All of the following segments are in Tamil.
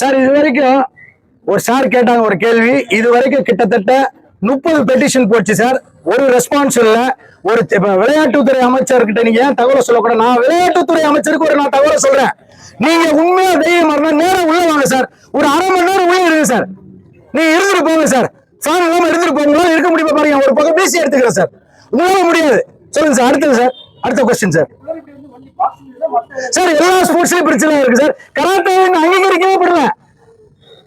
சார் இது வரைக்கும் ஒரு சார் கேட்டாங்க ஒரு கேள்வி. இது வரைக்கும் கிட்டத்தட்ட முப்பது பெட்டிஷன் போச்சு சார். ஒரு ரெஸ்பான்ஸ் இல்ல. ஒரு விளையாட்டுத்துறை அமைச்சர்கிட்ட நீங்க ஏன் தகவலை சொல்லக்கூடாது? நான் விளையாட்டுத்துறை அமைச்சருக்கு ஒரு நான் தகவலை சொல்றேன். நீங்க உண்மையா தைரியமா இருந்தா நேரம் உள்ள வாங்க சார். ஒரு அரை மணி நேரம் உள்ள இருங்க சார். நீங்க இருந்துட்டு போங்க சார். சார் இல்லாம இருந்துட்டு போங்களா இருக்க முடியுமா பாருங்க. ஒரு பக்கம் பேசி எடுத்துக்கிறேன் சார். உங்களால முடியாது. சொல்லுங்க சார். அடுத்தது சார். அடுத்த கொஸ்டின் சார். சார் எல்லா ஸ்போர்ட்ஸ்லயும் பிரச்சனை இருக்கு சார். கராத்தே அங்கீகரிக்கவே படல.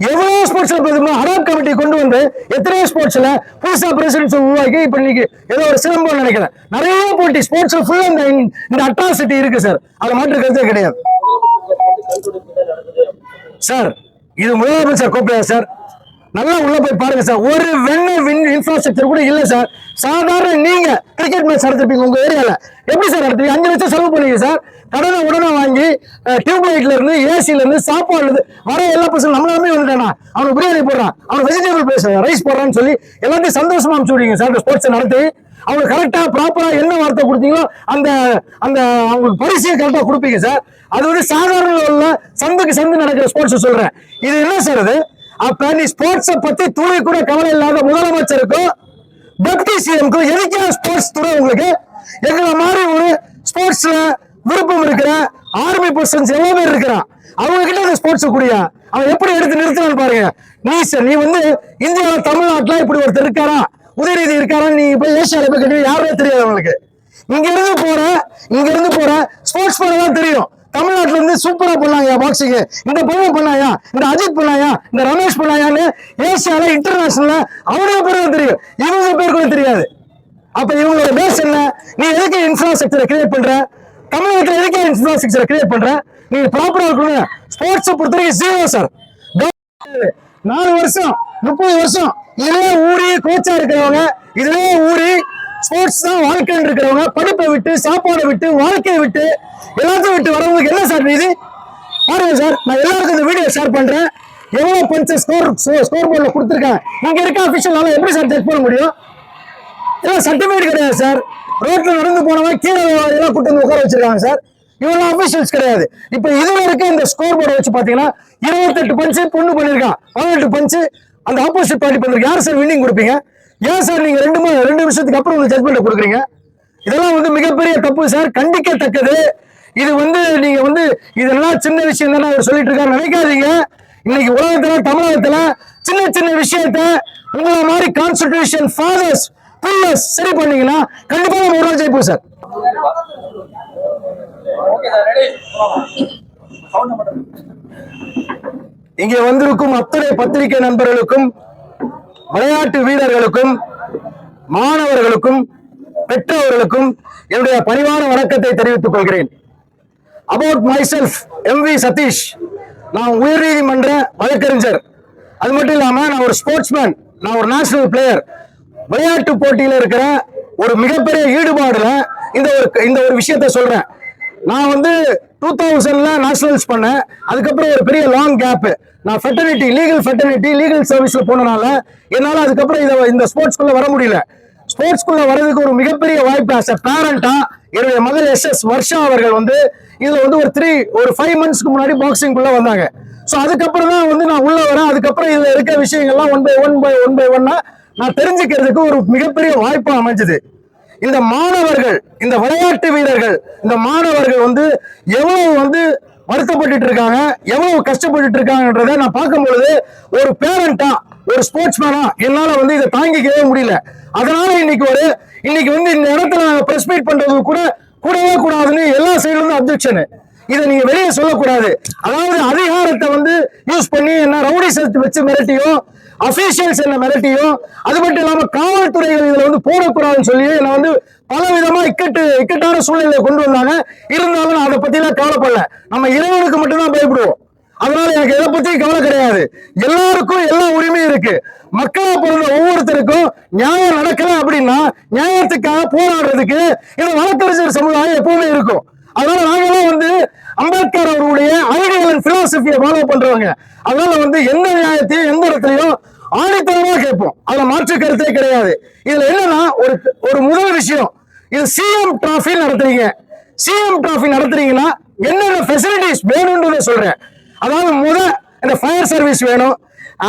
எவ்வளவு ஸ்போர்ட்ஸ்ல போதுமோ அடாப் கமிட்டி கொண்டு வந்து எத்தனையோ ஸ்போர்ட்ஸ்ல புதுசா பிரசிடன்ஸ் உருவாக்கி இப்ப இன்னைக்கு ஏதோ ஒரு சிலம்பம் நினைக்கிறேன். நிறைய போட்டி ஸ்போர்ட்ஸ்ல ஃபுல்லா இந்த இந்த அட்ராசிட்டி இருக்கு சார். அதை மாற்று கருத்தே கிடையாது. சார் இது முதலமைச்சர் கூப்பிடுறாரு சார். நல்லா உள்ள போய் பாருங்க சார். ஒரு வெண்ண வின் இன்ஃப்ராஸ்ட்ரக்சர் கூட இல்லை சார். சாதாரண நீங்க கிரிக்கெட் மேட்ச் நடத்திருப்பீங்க உங்க ஏரியால எப்படி சார் நடத்துவீங்க? அஞ்சு லட்சம் செலவு பண்ணுவீங்க சார். கடனை உடனே வாங்கி டியூப் லைட்ல இருந்து ஏசில இருந்து சாப்பாடுல இருந்து வர எல்லா பசங்களும் நம்மளாலுமே வந்துட்டானா? அவனுக்கு பிரியாணி போடுறான். அவனுக்கு வெஜிடபிள் பேச ரைஸ் போடுறான்னு சொல்லி எல்லாத்தையும் சந்தோஷமா அனுப்பிச்சு விடுங்க சார் ஸ்போர்ட்ஸ் நடத்தி. அவங்க கரெக்டா ப்ராப்பரா என்ன வார்த்தை கொடுத்தீங்களோ அந்த அந்த அவங்களுக்கு பரிசையை கரெக்டா கொடுப்பீங்க சார். அது வந்து சாதாரண உள்ள சந்துக்கு சந்து நடக்கிற ஸ்போர்ட்ஸ் சொல்றேன். இது என்ன சார் அது? அப்ப நீ ஸ்போர்ட்ஸ பத்தி துளி கூட கவலை இல்லாத முதலமைச்சருக்கும் டெப்டி சிஎம்க்கும் எதுக்கே ஸ்போர்ட்ஸ் துறை உங்களுக்கு? எங்களை மாதிரி ஒரு ஸ்போர்ட்ஸ்ல விருப்பம் இருக்கிற ஆர்மி பர்சன்ஸ் எவ்வளவு பேர் இருக்கிறான் அவங்க கிட்ட அந்த ஸ்போர்ட்ஸ் கூடிய? அவன் எப்படி எடுத்து நிறுத்தினான்னு பாருங்க. நீ சார் நீ வந்து இந்தியாவில தமிழ்நாட்டுல இப்படி ஒருத்தர் இருக்காரா? உதயநிதி இருக்காரா? நீ போய் ஏசியால போய் கேட்டு யாருமே தெரியாது அவங்களுக்கு. இங்க இருந்து போற இங்க இருந்து போற ஸ்போர்ட்ஸ் மேன் தான் தெரியும். தமிழ்நாட்டுல இருந்து சூப்பரா பண்ணாங்க பாக்ஸிங் இந்த பொண்ணு பண்ணாயா இந்த அஜித் பண்ணாயா இந்த ரமேஷ் பண்ணாயான்னு ஏசியால இன்டர்நேஷனல்ல அவனுக்கு பேர் தெரியும். இவங்க பேர் கூட தெரியாது. அப்ப இவங்களோட பேஸ் என்ன? நீ எதுக்கு இன்ஃப்ராஸ்ட்ரக்சரை கிரியேட் பண்ற? தமிழகத்துல எதுக்கு இன்ஃப்ராஸ்ட்ரக்சரை கிரியேட் பண்ற? நீ ப்ராப்பரா இருக்கணும் ஸ்போர்ட்ஸ் பொறுத்த வரைக்கும் ஜீரோ சார் நாலு வருஷம் முப்பது வருஷம் இதுலயே ஊறி கோச்சா இருக்கிறவங்க இதுலயே ஊறி ஸ்போர்ட்ஸ் தான் வாழ்க்கைன்னு இருக்கிறவங்க படிப்பை விட்டு சாப்பாடை விட்டு வாழ்க்கையை விட்டு எல்லாத்தையும் விட்டு வரவங்களுக்கு என்ன சார் இது? பாருங்க சார் நான் எல்லாருக்கும் இந்த வீடியோ ஷேர் பண்றேன். எவ்வளோ பஞ்ச ஸ்கோர் ஸ்கோர் போர்டில் கொடுத்துருக்காங்க. இங்க இருக்க அஃபிஷியலால எப்படி சார் செக் பண்ண முடியும்? எல்லாம் சர்டிஃபிகேட் கிடையாது சார் ரோட்டில் நடந்து போனவன் கீழே எல்லாம் கூட்டு வந்து உட்கார வச்சிருக்காங்க சார் இவெல்லாம் அஃபிஷியல்ஸ் கிடையாது. இப்போ இது வரைக்கும் இந்த ஸ்கோர் போர்டை வச்சு பார்த்தீங்கன்னா இருபத்தெட்டு பஞ்சு பொண்ணு பண்ணியிருக்கான். பதினெட்டு பஞ்சு அந்த ஆப்போசிட் பார்ட்டி பண்ணிருக்கு யார் சார் வின்னிங் கொடுப்பீங்க? ஏன் சார் நீங்க ரெண்டு மூணு ரெண்டு வருஷத்துக்கு அப்புறம் இந்த ஜட்மெண்ட் கொடுக்குறீங்க? இதெல்லாம் வந்து மிகப்பெரிய தப்பு சார். கண்டிக்கத்தக்கது. இது வந்து நீங்க வந்து இதெல்லாம் சின்ன விஷயம் தானே அவர் சொல்லிட்டு இருக்காரு. நினைக்காதீங்க. இன்னைக்கு உலகத்துல தமிழகத்துல சின்ன சின்ன விஷயத்த உங்களை மாதிரி கான்ஸ்டிடியூஷன் ஃபாதர்ஸ் பில்லர்ஸ் சரி பண்ணீங்கன்னா கண்டிப்பா நம்ம ஒரு நாள் ஜெயிப்போம் சார். இங்கே வந்திருக்கும் அத்தனை பத்திரிகை நண்பர்களுக்கும் விளையாட்டு வீரர்களுக்கும் மாணவர்களுக்கும் பெற்றோர்களுக்கும் என்னுடைய பணிவான வணக்கத்தை தெரிவித்துக் கொள்கிறேன். About myself M V Satish நான் உயர்நீதிமன்ற வழக்கறிஞர். அது மட்டும் இல்லாமல் நான் ஒரு ஸ்போர்ட்ஸ்மேன் நான் ஒரு நேஷனல் பிளேயர் விளையாட்டு போட்டியில் இருக்கிற ஒரு மிகப்பெரிய ஈடுபாடுல இந்த ஒரு இந்த ஒரு விஷயத்த சொல்றேன். நான் வந்து டூ தௌசண்ட்ல நேஷனல்ஸ் பண்ணேன். அதுக்கப்புறம் ஒரு பெரிய லாங் கேப்பு நான் ஃபெட்டர்னிட்டி லீகல் ஃபெட்டர்னிட்டி லீகல் சர்வீஸில் போனனால என்னால் அதுக்கப்புறம் இதை இந்த ஸ்போர்ட்ஸ்குள்ளே வர முடியல. ஸ்போர்ட்ஸ்குள்ளே வர்றதுக்கு ஒரு மிகப்பெரிய வாய்ப்பு ஆஸ் அ பேரண்டா என்னுடைய மகள் எஸ் எஸ் வர்ஷா அவர்கள் வந்து இதில் வந்து ஒரு த்ரீ ஒரு ஃபைவ் மந்த்ஸ்க்கு முன்னாடி பாக்ஸிங்குள்ளே வந்தாங்க. ஸோ அதுக்கப்புறம் தான் வந்து நான் உள்ளே வரேன். அதுக்கப்புறம் இதில் இருக்க விஷயங்கள்லாம் one by one by one by ஒன்னா நான் தெரிஞ்சுக்கிறதுக்கு ஒரு மிகப்பெரிய வாய்ப்பு அமைஞ்சது. இந்த மாணவர்கள் இந்த விளையாட்டு வீரர்கள் இந்த மாணவர்கள் வந்து எவ்வளவு வந்து வருத்தப்பட்டு இருக்காங்க. எவ்வளவு கஷ்டப்பட்டு இருக்காங்கன்றத நான் பார்க்கும் பொழுது ஒரு பேரண்டா ஒரு ஸ்போர்ட்ஸ்மேனா என்னால வந்து இதை தாங்கிக்கவே முடியல. அதனால இன்னைக்கு ஒரு இன்னைக்கு வந்து இந்த இடத்துல நாங்க பிரஸ் மீட் பண்றது கூட கூடவே கூடாதுன்னு எல்லா சைடுல இருந்து அப்ஜெக்ஷனு இதை நீங்க வெளியே சொல்லக்கூடாது. அதாவது அதிகாரத்தை வந்து யூஸ் பண்ணி என்ன ரவுடி சேர்த்து வச்சு மிரட்டியோ அபிஷியல்ஸ் என்ன மிரட்டியும் அது மட்டும் இல்லாம காவல்துறைகள் இதுல வந்து போடக்கூடாதுன்னு சொல்லி என்ன வந்து பல விதமா இக்கட்டு இக்கட்டான சூழ்நிலையை கொண்டு வந்தாங்க. இருந்தாலும் நான் அதை பத்தி எல்லாம் கவலைப்படல. நம்ம இறைவனுக்கு மட்டும்தான் பயப்படுவோம். அதனால எனக்கு எதை பத்தியும் கவலை கிடையாது. எல்லாருக்கும் எல்லா உரிமையும் இருக்கு. மக்களா பிறந்த ஒவ்வொருத்தருக்கும் நியாயம் நடக்கல அப்படின்னா நியாயத்துக்காக போராடுறதுக்கு இந்த வழக்கறிஞர் சமுதாயம் எப்பவுமே இருக்கும். அதனால நாங்கெல்லாம் வந்து அம்பேத்கர் அவருடைய ஐடியல் பிலாசபியை ஃபாலோ பண்றவங்க. அதனால வந்து எந்த நியாயத்தையும் எந்த இடத்துலையும் ஆணித்தரமா கேட்போம். அதுல மாற்று கருத்தே கிடையாது. இதுல என்னன்னா ஒரு ஒரு முதல் விஷயம். இது சிஎம் டிராஃபி நடத்துறீங்க. சிஎம் டிராஃபி நடத்துறீங்கன்னா என்னென்ன ஃபெசிலிட்டிஸ் வேணும்ன்றத சொல்றேன். அதாவது முத இந்த ஃபயர் சர்வீஸ் வேணும்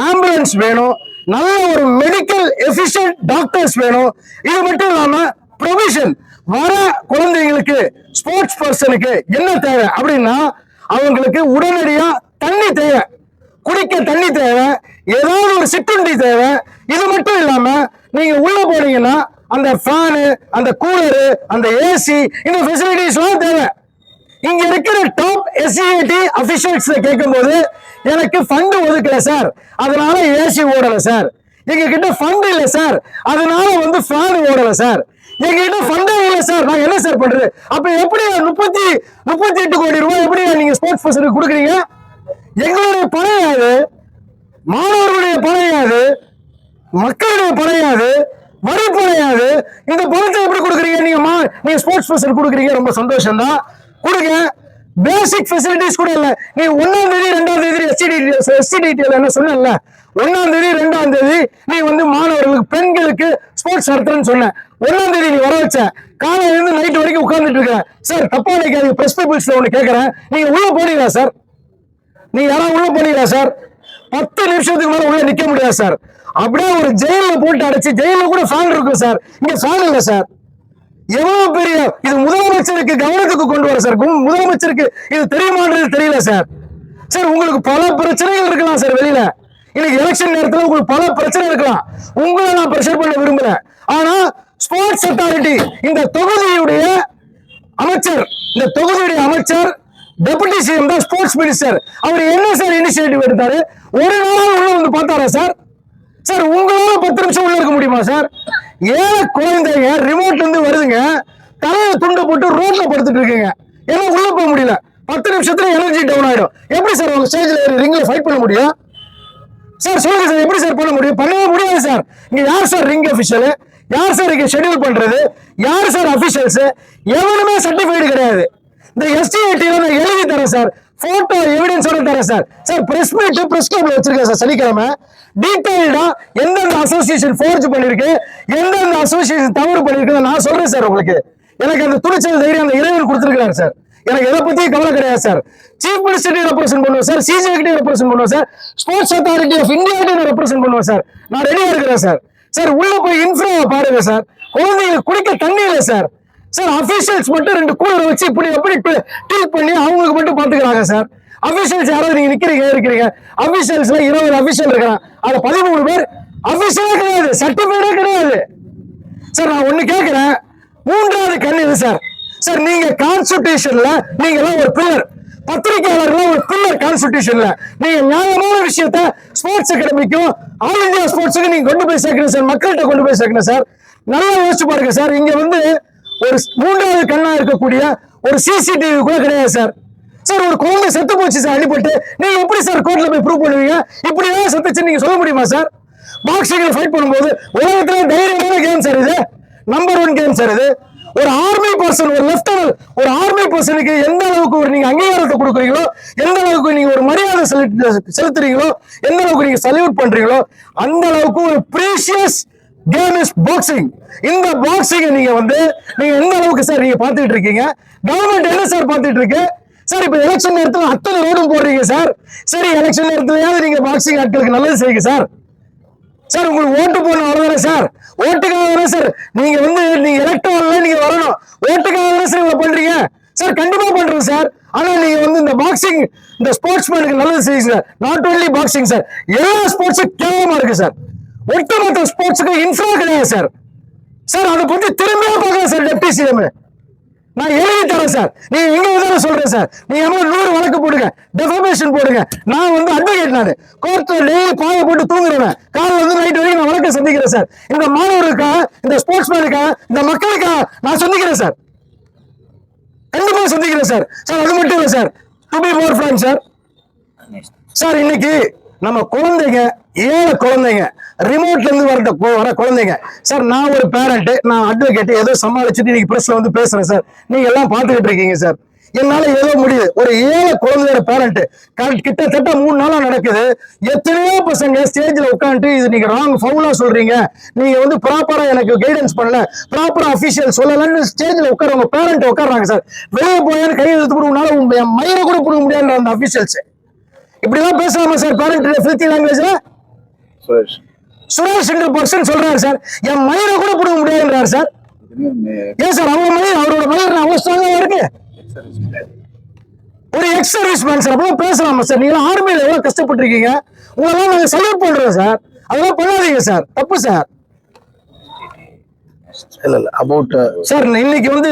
ஆம்புலன்ஸ் வேணும் நல்ல ஒரு மெடிக்கல் எஃபிஷியன்ட் டாக்டர்ஸ் வேணும். இது மட்டும் இல்லாம ப்ரொவிஷன் வர குழந்தைங்களுக்கு ஸ்போர்ட்ஸ் பர்சனுக்கு என்ன தேவை அப்படின்னா அவங்களுக்கு உடனடியா தண்ணி தேவை. குடிக்க தண்ணி தேவை. ஏதாவது ஒரு சிற்றுண்டி தேவை. இது மட்டும் இல்லாம நீங்க உள்ள போனீங்கன்னா அந்த ஃபேனு அந்த கூலரு அந்த ஏசி இந்த ஃபெசிலிட்டிஸ்லாம் தேவை. இங்க இருக்கிற டாப் எஸ்சிஐடி அபிஷியல்ஸ் கேட்கும்போது எனக்கு ஃபண்டு ஒதுக்கல சார் அதனால ஏசி ஓடல சார் எங்க கிட்ட ஃபண்ட் இல்ல சார் அதனால வந்து ஃபேன் ஓடல சார் எங்ககிட்ட ஃபண்டே சார் நான் என்ன சார் பண்றது? அப்ப எப்படி முப்பத்தி முப்பத்தி எட்டு கோடி ரூபாய் எப்படி நீங்க ஸ்போர்ட்ஸ் பர்சனுக்கு கொடுக்குறீங்க? எங்களுடைய பணம் மாணவர்களுடைய பழையாது மக்களுடைய பணம் வரி பணம் இந்த பணத்தை எப்படி கொடுக்குறீங்க? நீங்க மா- நீங்க ஸ்போர்ட்ஸ் பர்சன் கொடுக்குறீங்க. ரொம்ப சந்தோஷம் தான் கொடுங்க. பேசிக் ஃபெசிலிட்டிஸ் கூட இல்ல. நீ ஒன்னாம் தேதி ரெண்டாம் தேதி எஸ்டிடி எஸ்டிடிடில என்ன சொன்னல ஒன்னாம் தேதி ரெண்டாம் தேதி நீ வந்து மாணவர்களுக்கு பெண்களுக்கு ஸ்போர்ட்ஸ் நடத்துறேன்னு சொன்னேன். ஒன்னாம் தேதி நீ வர வச்ச. காலையில இருந்து நைட் வரைக்கும் உட்கார்ந்துட்டு இருக்க. சார் தப்பா நினைக்காது பிரஸ் பீப்புள்ஸ்ல ஒண்ணு கேட்கறேன் நீங்க உள்ள போனீங்களா சார் நீ யாராவது உள்ள போனீங்களா சார் பத்து நிமிஷத்துக்கு மேல உள்ள நிக்க முடியாது சார் அப்படியே ஒரு ஜெயில போட்டு அடைச்சு ஜெயில கூட ஃபேன் இருக்கும் சார் இங்க ஃபேன் இல்ல சார் எவ்வளவு பெரிய இது முதலமைச்சருக்கு கவனத்துக்கு கொண்டு வர சார் முதலமைச்சருக்கு இது தெரியுமான்றது தெரியல சார் சார் உங்களுக்கு பல பிரச்சனைகள் இருக்கலாம் சார் வெளியில. இன்னைக்கு எலெக்ஷன் நேரத்தில் உங்களுக்கு பல பிரச்சனை இருக்கலாம். உங்களை நான் ப்ரெஷர் பண்ண விரும்பல. ஆனா ஸ்போர்ட்ஸ் அத்தாரிட்டி இந்த தொகுதியுடைய அமைச்சர் இந்த தொகுதியுடைய அமைச்சர் டெபுட்டி சிஎம் தான் ஸ்போர்ட்ஸ் மினிஸ்டர் அவர் என்ன சார் இனிஷியேட்டிவ் எடுத்தாரு? ஒரு நாள் உள்ள வந்து பார்த்தாரா சார் சார் உங்களால பத்து நிமிஷம் உள்ள இருக்க முடியுமா சார் ஏழை குழந்தைங்க ரிமோட்ல இருந்து வருதுங்க. தலையை துண்டை போட்டு ரோட்ல படுத்துட்டு இருக்குங்க. ஏன்னா உள்ள போக முடியல. பத்து நிமிஷத்துல எனர்ஜி டவுன் ஆயிடும். எப்படி சார் உங்க ஸ்டேஜ்ல ரிங்ல ஃபைட் பண்ண முடியும்? சார் சொல்லுங்க சார் எப்படி சார் பண்ண முடியும்? பண்ணவே முடியாது சார். இங்க யார் சார் ரிங் அபிஷியல் யார் சார் இங்க ஷெட்யூல் பண்றது? யார் சார் அஃபிஷியல்ஸ் எவனுமே சர்டிஃபைடு கிடையாது. இந்த எஸ்டிஐடி நான் எழுதி தரேன் சார். போட்டோ எவிடன்ஸோட தரேன் sir. Sir press meet press கிளப்ல வச்சிருக்கேன் சார் சனிக்கிழமை. டீட்டெயில்டா எந்தெந்த அசோசியேஷன் ஃபோர்ஜ் பண்ணிருக்கு எந்தெந்த அசோசியேஷன் தவறு பண்ணிருக்கு நான் சொல்றேன் சார் உங்களுக்கு. எனக்கு அந்த துணிச்சல் தைரியம் அந்த இறைவன் கொடுத்துருக்காரு சார். எனக்கு எதை பத்தியும் கவலை கிடையாது சார் சீஃப் மினிஸ்டர் ரெப்ரசென்ட் பண்ணுவோம் சார் சிஜிஐடி ரெப்ரசென்ட் பண்ணுவோம் sir sports authority of India represent பண்ணுவேன் சார் நான் ரெடியா இருக்கிறேன் சார் சார் உள்ள போய் இன்ஃப்ராவை பாருங்க சார் குழந்தைங்க குடிக்க தண்ணி இல்லை சார் சார் அபிஷியல்ஸ் மட்டும் ரெண்டு கூலர் வச்சு இப்படி எப்படி ட்ரீட் பண்ணி அவங்களுக்கு மட்டும் பாத்துக்கிறாங்க சார் அபிஷியல்ஸ் யாராவது நீங்க நிக்கிறீங்க இருக்கிறீங்க அபிஷியல்ஸ்ல இருபது அபிஷியல் இருக்கிறான் அதுல பதிமூணு பேர் அபிஷியலே கிடையாது சர்டிபிகேட்டே கிடையாது. சார் நான் ஒண்ணு கேட்கிறேன் மூன்றாவது கண் இது சார் சார் நீங்க கான்ஸ்டிடியூஷன்ல நீங்க எல்லாம் ஒரு பில்லர் பத்திரிகையாளர்கள் ஒரு பில்லர் கான்ஸ்டிடியூஷன்ல நீங்க நியாயமான விஷயத்த ஸ்போர்ட்ஸ் அகாடமிக்கும் ஆல் இந்தியா ஸ்போர்ட்ஸுக்கு நீங்க கொண்டு போய் சேர்க்கணும் சார் மக்கள்கிட்ட கொண்டு போய் சேர்க்கணும் சார் நல்லா யோசிச்சு பாருங்க சார் இங்க வந்து ஒரு மூன்றாவது கண்ணா இருக்கக்கூடிய ஒரு சிசிடிவி கூட கிடையாது சார் சார் ஒரு குழந்தை செத்து போச்சு சார் அடிபட்டு. நீங்க எப்படி சார் கோர்ட்ல போய் ப்ரூவ் பண்ணுவீங்க? இப்படி ஏதாவது செத்துச்சு நீங்க சொல்ல முடியுமா சார் பாக்ஸிங்ல ஃபைட் பண்ணும்போது உலகத்துல தைரியமான கேம் சார் இது. நம்பர் ஒன் கேம் சார் இது. ஒரு ஆர்மி பர்சன் ஒரு லெப்டனல் ஒரு ஆர்மி பர்சனுக்கு எந்த அளவுக்கு ஒரு நீங்க அங்கீகாரத்தை கொடுக்குறீங்களோ எந்த அளவுக்கு நீங்க ஒரு மரியாதை செலுத்து- செலுத்துறீங்களோ எந்த அளவுக்கு நீங்க சல்யூட் பண்றீங்களோ அந்த அளவுக்கு ஒரு ப்ரீஷியஸ் கேம் இஸ் பாக்ஸிங் இந்த பாக்ஸிங் நீங்க வந்து நீங்க எந்த அளவுக்கு சார் நீங்க பாத்துட்டு இருக்கீங்க? கவர்மெண்ட் என்ன சார் பாத்துட்டு இருக்கு? சார் இப்ப எலெக்ஷன் நேரத்துல அத்தனை ரோடும் போடுறீங்க சார் சரி எலெக்ஷன் நேரத்துலயாவது நீங்க பாக்ஸிங் ஆட்களுக்கு நல்லது செய்யுங்க சார் சார் உங்களுக்கு ஓட்டு போடணும் அவ்வளவுதானே சார். ஓட்டுக்காக தானே சார் நீங்க வந்து நீங்க எலக்ட்ரல்ல நீங்க வரணும். ஓட்டுக்காக தானே சார் இவ்வளவு பண்றீங்க? சார் கண்டிப்பா பண்றோம் சார். ஆனா நீங்க வந்து இந்த பாக்ஸிங் இந்த ஸ்போர்ட்ஸ் மேனுக்கு நல்லது செய்யுங்க sir not only boxing sir எல்லா ஸ்போர்ட்ஸும் கேவலமா இருக்கு சார். ஒட்டுமொத்த ஸ்போர்ட்ஸுக்கு இன்ஃப்ரா கிடையாது சார். சார் அதை பத்தி திரும்பியே பார்க்கலாம் சார் டெப்டி சிஎம் நான் எழுதி தரேன் சார். நீங்க எங்க விதான சொல்றேன் சார். நீங்க எவ்வளவு நூறு வழக்கு போடுங்க. டெஃபமேஷன் போடுங்க. நான் வந்து அட்வொகேட் நான். கோர்ட்ல டெய்லி பாய போட்டு தூங்குறவன். காலைல வந்து நைட் வரைக்கும் நான் வழக்கை சந்திக்கிறேன் சார். இந்த மாணவருக்காக இந்த ஸ்போர்ட்ஸ் மேனுக்காக இந்த மக்களுக்காக நான் சந்திக்கிறேன் சார். கண்டிப்பா சந்திக்கிறேன் சார். சார் அது மட்டும் இல்லை sir. To be more frank sir. Sir இன்னைக்கு நம்ம குழந்தைங்க ஏழை குழந்தைங்க ரிமோட்ல இருந்து வரட்ட வர குழந்தைங்க. சார் நான் ஒரு பேரண்ட் நான் அட்வொகேட் ஏதோ சமாளிச்சுட்டு இன்னைக்கு பிரஸ்ல வந்து பேசுறேன் சார் நீங்க எல்லாம் பாத்துக்கிட்டு இருக்கீங்க சார் என்னால ஏதோ முடியுது. ஒரு ஏழை குழந்தையோட பேரண்ட் கிட்டத்தட்ட மூணு நாளா நடக்குது. எத்தனையோ பசங்க ஸ்டேஜ்ல உட்காந்துட்டு இது நீங்க ராங் ஃபவுலா சொல்றீங்க. நீங்க வந்து ப்ராப்பரா எனக்கு கைடன்ஸ் பண்ணல. ப்ராப்பரா அபிஷியல் சொல்லலன்னு ஸ்டேஜ்ல உட்காரவங்க பேரண்ட் உட்கார்றாங்க சார் வெளியே போயான்னு கையெழுத்து எடுத்து உங்க மயிரை கூட கொடுக்க முடியாது அந்த அபிஷியல்ஸ் இப்படிலாம் பேசலாமா சார் பேரண்ட் ஃபிஃப்டி லாங்குவேஜ்ல சுரேஷ். சுரேஷ் என்ற பர்சன் சொல்றாரு சார். என் மயிரை கூட பிடுங்க முடியாதுன்றாரு சார். ஏன் சார் அவங்க மயிர்? அவரோட மயிர் அவ்வளவு ஸ்ட்ராங்கா இருக்கு ஒரு எக்ஸ் சர்வீஸ் மேன் சார் அப்பதான் பேசலாமா சார். நீங்க ஆர்மியில எவ்வளவு கஷ்டப்பட்டிருக்கீங்க? உங்களெல்லாம் நாங்க சல்யூட் பண்றோம் சார். அதெல்லாம் பண்ணாதீங்க சார். தப்பு சார். இல்ல இல்ல அபவுட் uh, சார் இன்னைக்கு வந்து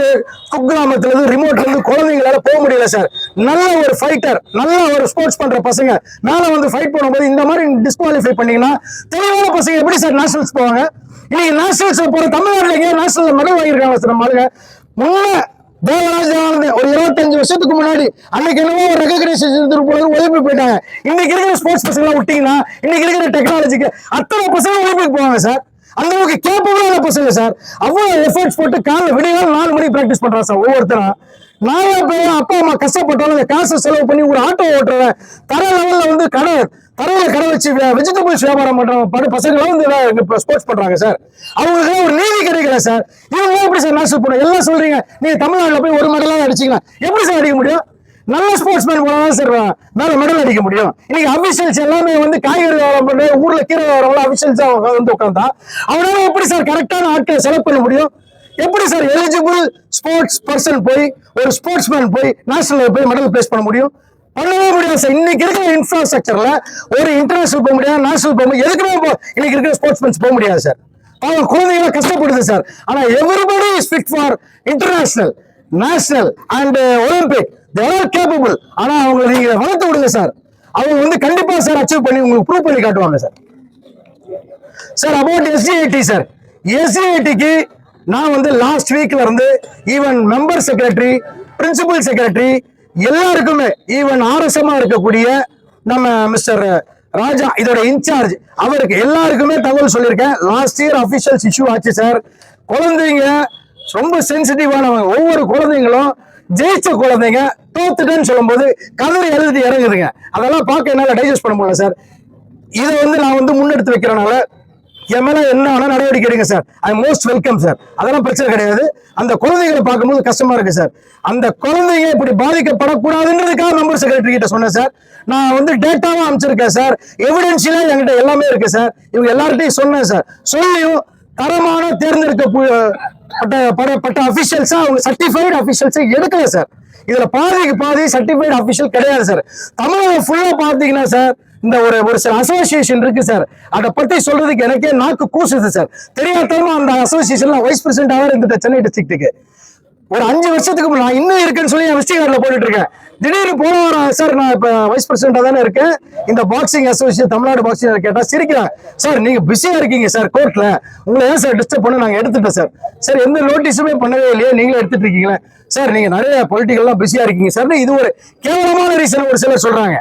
குக்கிராமத்துல இருந்து ரிமோட்ல இருந்து குழந்தைங்களால போக முடியல சார் நல்ல ஒரு ஃபைட்டர் நல்ல ஒரு ஸ்போர்ட்ஸ் பண்ற பசங்க. மேல வந்து ஃபைட் பண்ணும்போது இந்த மாதிரி டிஸ்குவாலிஃபை பண்ணீங்கன்னா தெளிவான பசங்க எப்படி சார் நேஷனல்ஸ் போவாங்க? இன்னைக்கு நேஷனல்ஸ் போற தமிழ்நாட்டுல எங்கேயும் நேஷனல் மெடல் வாங்கியிருக்காங்க சார் நம்ம ஆளுங்க. முன்ன தேவராஜ் ஒரு இருபத்தஞ்சு வருஷத்துக்கு முன்னாடி அன்னைக்கு என்னவோ ஒரு ரெகக்னைசேஷன் போல ஒலிம்பிக் போயிட்டாங்க. இன்னைக்கு இருக்கிற ஸ்போர்ட்ஸ் பசங்க விட்டீங்கன்னா இன்னைக்கு இருக்கிற டெக்னாலஜிக்கு அத்தனை பசங்க ஒலிம்பிக் போவாங்க சார் அந்த அளவுக்கு கேப்பபிளான பசங்க சார் அவ்வளவு எஃபர்ட்ஸ் போட்டு காலைல விடிய நாலு மணிக்கு ப்ராக்டிஸ் பண்றான் சார் ஒவ்வொருத்தரும் நாலு பேர் அப்பா அம்மா கஷ்டப்பட்டாலும் அந்த காசை செலவு பண்ணி ஒரு ஆட்டோ ஓட்டுறவன் தர லெவலில் வந்து கடை தரையில் கடை வச்சு வெஜிடபிள்ஸ் வியாபாரம் பண்றவங்க படு பசங்களாம் வந்து ஸ்போர்ட்ஸ் பண்றாங்க சார் அவங்களுக்கு ஒரு நீதி கிடைக்கல சார் இவங்க எப்படி சார் நேஷனல் போன எல்லாம் சொல்றீங்க. நீங்க தமிழ்நாட்டில் போய் ஒரு மெடலாக அடிச்சீங்களா எப்படி சார் அடிக்க முடியும்? நல்ல ஸ்போர்ட்ஸ் மேன் போனா சார் மேல மெடல் அடிக்க முடியும். இன்னைக்கு அபிஷியல்ஸ் எல்லாமே வந்து காய்கறி வியாபாரம் பண்ற ஊர்ல கீரை வியாபாரம் அபிஷியல்ஸா வந்து உட்காந்தா அவனால எப்படி சார் கரெக்டான ஆட்களை செலக்ட் பண்ண முடியும்? எப்படி சார் எலிஜிபிள் ஸ்போர்ட்ஸ் பர்சன் போய் ஒரு ஸ்போர்ட்ஸ் மேன் போய் நேஷனல் போய் மெடல் பிளேஸ் பண்ண முடியும்? பண்ணவே முடியாது சார் இன்னைக்கு இருக்கிற இன்ஃப்ராஸ்ட்ரக்சர்ல ஒரு இன்டர்நேஷனல் போக முடியாது நேஷனல் போக முடியாது. எதுக்குமே போ- இன்னைக்கு இருக்கிற ஸ்போர்ட்ஸ் மேன்ஸ் போக முடியாது சார் அவங்க குழந்தைங்க கஷ்டப்படுது சார் ஆனா everybody is fit for international national and Olympic they're capable ஆனா அவங்களை நீங்க வளர்த்து விடுங்க சார் அவங்க வந்து கண்டிப்பா சார் அச்சீவ் பண்ணி உங்களுக்கு ப்ரூவ் பண்ணி காட்டுவாங்க sir sir about SCIT sir எஸ்சிஐடிக்கு நான் வந்து லாஸ்ட் வீக்ல இருந்து even member secretary principal secretary எல்லாருக்குமே ஈவன் ஆர்எஸ்எம்மா இருக்கக்கூடிய நம்ம மிஸ்டர் ராஜா இதோட இன்சார்ஜ் அவருக்கு எல்லாருக்குமே தகவல் சொல்லியிருக்கேன். லாஸ்ட் இயர் அபிஷியல்ஸ் இஷ்யூ ஆச்சு சார் குழந்தைங்க ரொம்ப சென்சிட்டிவானவங்க ஒவ்வொரு குழந்தைங்களும் ஜெயிச்ச குழந்தைங்க தோத்துட்டேன்னு சொல்லும்போது கதறி எழுதி இறங்குதுங்க. அதெல்லாம் பார்க்க என்னால டைஜஸ்ட் பண்ண முடியல சார் இதை வந்து நான் வந்து முன்னெடுத்து வைக்கிறனால என் மேல என்ன வேணா நடவடிக்கை எடுங்க sir I most welcome sir அதெல்லாம் பிரச்சனை கிடையாது. அந்த குழந்தைகளை பார்க்கும்போது கஷ்டமா இருக்கு சார் அந்த குழந்தைங்க இப்படி பாதிக்கப்படக்கூடாதுன்றதுக்காக மெம்பர் செக்ரட்டரி கிட்ட சொன்னேன் சார் நான் வந்து டேட்டாவும் அமைச்சிருக்கேன் சார் எவிடென்ஷியலா என்கிட்ட எல்லாமே இருக்கு சார் இவங்க எல்லார்ட்டையும் சொன்னேன் சார் சொல்லியும் தரமான தேர்ந்தெடுக்க பட்ட பட- அபிஷியல்ஸா அவங்க சர்டிஃபைடு அபிஷியல்ஸை எடுக்கல சார் இதுல பாதிக்கு பாதி சர்டிஃபைடு அபிஷியல் கிடையாது சார் தமிழகம் ஃபுல்லா பாத்தீங்கன்னா சார் இந்த ஒரு ஒரு சில அசோசியேஷன் இருக்கு சார் அதை பத்தி சொல்றதுக்கு எனக்கே நாக்கு கூசுது சார் தெரியாதவங்க அந்த அசோசியேஷன்ல வைஸ் பிரசிடண்டாக இருந்துட்டேன் சென்னை டிஸ்ட்ரிக்ட்டுக்கு ஒரு அஞ்சு வருஷத்துக்கு முன்னாடி நான் இன்னும் இருக்குன்னு சொல்லி என் விசிட் போட்டுட்டு இருக்கேன். திடீர்னு போன சார் நான் இப்போ வைஸ் பிரசிடண்டா தானே இருக்கேன். இந்த பாக்ஸிங் அசோசியேஷன் தமிழ்நாடு பாக்ஸிங் கேட்டால் சிரிக்கிறேன் சார் நீங்கள் பிஸியாக இருக்கீங்க சார் கோர்ட்டில் உங்களை ஏன் சார் டிஸ்டர்ப் பண்ண நாங்கள் எடுத்துட்டோம் சார் சார் எந்த நோட்டீஸுமே பண்ணவே இல்லையே நீங்களே எடுத்துட்டு இருக்கீங்களே. சார் நீங்கள் நிறைய பொலிட்டிக்கல்லாம் பிஸியாக இருக்கீங்க சார் இது ஒரு கேவலமான ரீசன் ஒரு சிலர் சொல்கிறாங்க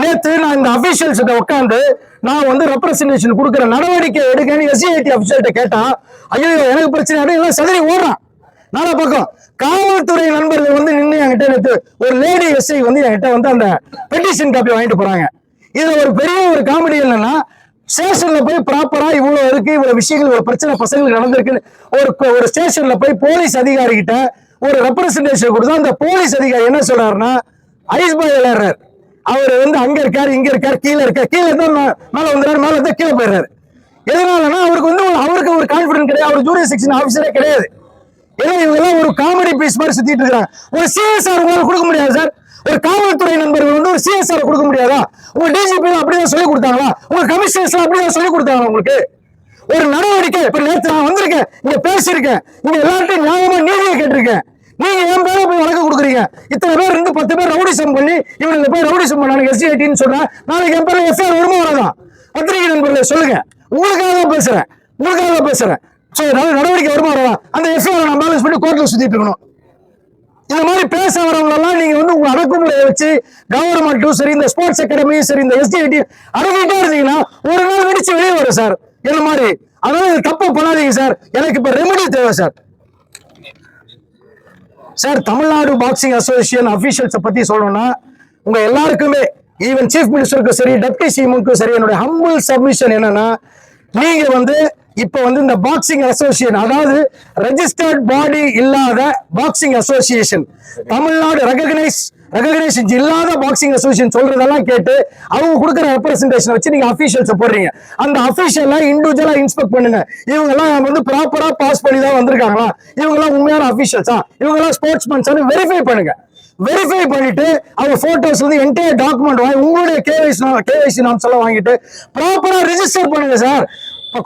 நேற்று நான் இந்த அபிஷியல்ஸ் உட்காந்து நான் வந்து ரெப்ரசன்டேஷன் கொடுக்குற நடவடிக்கை எடுக்கன்னு எஸ்சிஐடி அபிஷியல்கிட்ட கேட்டால் ஐயோ எனக்கு பிரச்சனை இல்லை, எல்லாம் சதறி ஓடுறான். நாலா பக்கம் காவல்துறை நண்பர்கள் வந்து நின்று என்கிட்ட எடுத்து ஒரு லேடி எஸ்ஐ வந்து என்கிட்ட வந்து அந்த பெட்டிஷன் காப்பி வாங்கிட்டு போறாங்க. இதுல ஒரு பெரிய ஒரு காமெடி என்னன்னா ஸ்டேஷன்ல போய் ப்ராப்பரா இவ்வளவு இருக்கு இவ்வளவு விஷயங்கள் இவ்வளவு பிரச்சனை பசங்களுக்கு நடந்திருக்குன்னு ஒரு ஒரு ஸ்டேஷன்ல போய் போலீஸ் அதிகாரி கிட்ட ஒரு ரெப்ரசன்டேஷன் கொடுத்தா அந்த போலீஸ் அதிகாரி என்ன சொல்றாருன்னா ஐஸ் பாய் விளையாடுறாரு. அவர் வந்து அங்க இருக்காரு இங்க இருக்காரு கீழே இருக்காரு கீழே இருந்தா மேல வந்துறாரு மேல இருந்தா கீழே போயிடுறாரு. எதனாலன்னா அவருக்கு வந்து ஒரு- அவருக்கு ஒரு கான்பிடன்ஸ் கிடையாது அவர் ஜூனியர் செக்ஷன் ஆஃபீஸரே கிடையாது. ஏன்னா இவங்கெல்லாம் ஒரு காமெடி பீஸ் மாதிரி சுத்திட்டு இருக்காங்க. ஒரு சிஎஸ்ஆர் உங்களால கொடுக்க முடியாது சார் ஒரு காவல்துறை நண்பர்கள் வந்து ஒரு சிஎஸ்ஆர் கொடுக்க முடியாதா? உங்க டிஜிபி அப்படிதான் சொல்லி கொடுத்தாங்களா? உங்க கமிஷனர்ஸ் அப்படிதான் சொல்லி கொடுத்தாங்களா உங்களுக்கு? ஒரு நடவடிக்கை இப்ப நேற்று நான் வந்திருக்கேன் இங்க பேசியிருக்கேன். இங்க எல்லார்ட்டையும் நியாயமா நீதியை கேட்டிருக்கேன். நீங்க என் பேர போய் வழக்கு கொடுக்குறீங்க. இத்தனை பேர் இருந்து பத்து பேர் ரவுடிசம் பண்ணி இவனுக்கு போய் ரவுடிசம் பண்ணாங்க எஸ்டிஐடின்னு சொன்னா நாளைக்கு என் பேர் எஃப்ஐஆர் வருமா வராதா? பத்திரிகை நண்பர்களே சொல்லுங்க. உங்களுக்காக தான் பேசுறேன். உங்களுக்காக தான் பேசுறேன். சரி நடவடிக்கை வருமா வராதா அந்த எஃப்ஐஆர் நான் பேலன்ஸ் பண்ணி கோர்ட்டில் சுத்திட்டு இருக்கணும். இந்த மாதிரி பேச வரவங்களெல்லாம் நீங்கள் வந்து உங்கள் அடக்குமுறையை வச்சு கவர்மெண்ட்டும் சரி இந்த ஸ்போர்ட்ஸ் அகாடமியும் சரி இந்த எஸ்டிஐடி அடக்கிட்டே இருந்தீங்கன்னா ஒரு நாள் வெடிச்சு வெளியே வரும் சார் என்ன மாதிரி? அதனால இது தப்பு பண்ணாதீங்க சார் எனக்கு இப்போ ரெமெடி தேவை sir sir Tamil Nadu boxing association அஃபீஷியல்ஸை பற்றி சொல்லணும்னா உங்கள் எல்லாருக்குமே ஈவன் சீஃப் மினிஸ்டருக்கும் சரி டெப்டி சிஎம்க்கும் சரி என்னுடைய ஹம்பிள் சப்மிஷன் என்னன்னா நீங்கள் வந்து இப்போ வந்து இந்த பாக்ஸிங் அசோசியேஷன் அதாவது ரெஜிஸ்டர்ட் பாடி இல்லாத boxing association Tamil Nadu recognise recognition இல்லாத பாக்ஸிங் அசோசியேஷன் சொல்றதெல்லாம் கேட்டு அவங்க கொடுக்குற ரெப்ரஸன்டேஷன் வச்சு நீங்க அபிஷியல்ஸ் போடுறீங்க. அந்த அபிஷியலா இண்டிவிஜுவலா இன்ஸ்பெக்ட் பண்ணுங்க. இவங்க எல்லாம் வந்து ப்ராப்பரா பாஸ் பண்ணி தான் வந்திருக்காங்களா? இவங்க எல்லாம் உண்மையான அபிஷியல்ஸா இவங்க எல்லாம் ஸ்போர்ட்ஸ் வெரிஃபை பண்ணுங்க. வெரிஃபை பண்ணிட்டு அவங்க போட்டோஸ் வந்து என்டையர் டாக்குமெண்ட் வாங்கி உங்களுடைய கேவைசி கேவைசி நாம் சொல்ல வாங்கிட்டு ப்ராப்பரா ரெஜிஸ்டர் பண்ணுங்க சார்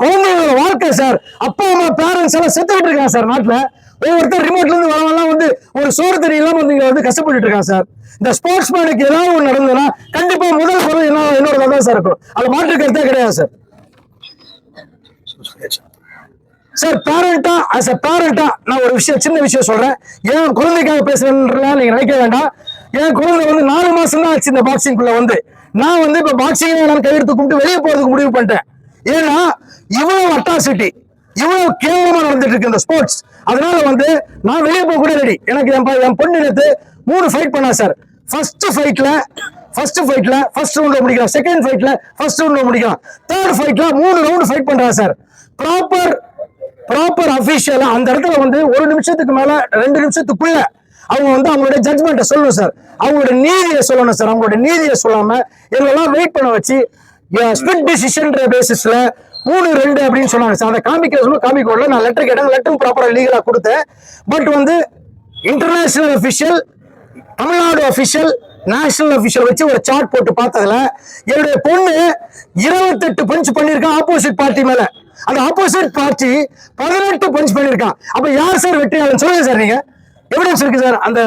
குழந்தைங்களோட வாழ்க்கை சார். அப்பா அம்மா பேரண்ட்ஸ் எல்லாம் செத்துக்கிட்டு இருக்காங்க சார் நாட்டுல. ஒவ்வொருத்தர் ரிமோட்ல இருந்து வரவெல்லாம் வந்து ஒரு சோறு தண்ணி இல்லாம வந்து இங்க வந்து கஷ்டப்பட்டு இருக்காங்க சார். இந்த ஸ்போர்ட்ஸ் மேனுக்கு ஏதாவது ஒன்று நடந்ததுன்னா கண்டிப்பா முதல் குரல் என்ன என்னோட தான் சார் இருக்கும். அது மாற்று கருத்தே கிடையாது சார். சார் பேரண்டா அஸ் அ பேரண்டா நான் ஒரு விஷயம் சின்ன விஷயம் சொல்றேன். என் குழந்தைக்காக பேசுறேன்றலாம் நீங்க நினைக்க வேண்டாம். என் குழந்தை வந்து நாலு மாசம் தான் ஆச்சு இந்த பாக்ஸிங் குள்ள வந்து. நான் வந்து இப்ப பாக்ஸிங் நான் கையெழுத்து கும்பிட்டு வெளியே போறதுக்கு முடிவு பண்ணிட்டேன். ஏன்னா இவ்வளவு அட்டாசிட்டி இவ்வளவு கேவலமா நடந்துட்டு இருக்கு இந்த ஸ்போர்ட்ஸ் அதனால வந்து நான் வெளியே போக கூட ரெடி எனக்கு என் என் பொண்ணு எடுத்து மூணு ஃபைட் பண்ணா சார் ஃபர்ஸ்ட் ஃபைட்ல ஃபர்ஸ்ட் ஃபைட்ல ஃபர்ஸ்ட் ரவுண்ட்ல முடிக்கிறான் செகண்ட் ஃபைட்ல ஃபர்ஸ்ட் ரவுண்ட்ல முடிக்கலாம். தேர்ட் ஃபைட்ல மூணு ரவுண்ட் ஃபைட் பண்றா சார் ப்ராப்பர் ப்ராப்பர் அஃபிஷியலா அந்த இடத்துல வந்து ஒரு நிமிஷத்துக்கு மேல ரெண்டு நிமிஷத்துக்குள்ள அவங்க வந்து அவங்களுடைய ஜட்மெண்ட்டை சொல்லணும் சார் அவங்களோட நீதியை சொல்லணும் சார் அவங்களோட நீதியை சொல்லாம எங்களெல்லாம் வெயிட் பண்ண வச்சு ஸ்பிட் டிசிஷன்ற பேசிஸ்ல மூணு ரெண்டு அப்படின்னு சொன்னாங்க. சார் அதை காமிக்க சொல்லணும் காமிக்க விடல நான் லெட்டர் கேட்டேன். லெட்டரும் ப்ராப்பராக லீகலாக கொடுத்தேன். பட் வந்து international official Tamil Nadu official national official வச்சு ஒரு சார்ட் போட்டு பார்த்ததுல என்னுடைய பொண்ணு இருபத்தெட்டு பஞ்ச் பண்ணியிருக்கான் ஆப்போசிட் பார்ட்டி மேல. அந்த ஆப்போசிட் பார்ட்டி பதினெட்டு பஞ்ச் பண்ணியிருக்கான் அப்ப யார் சார் வெற்றியாளன் சொல்லுங்க சார் நீங்க. எவிடன்ஸ் இருக்கு சார் அந்த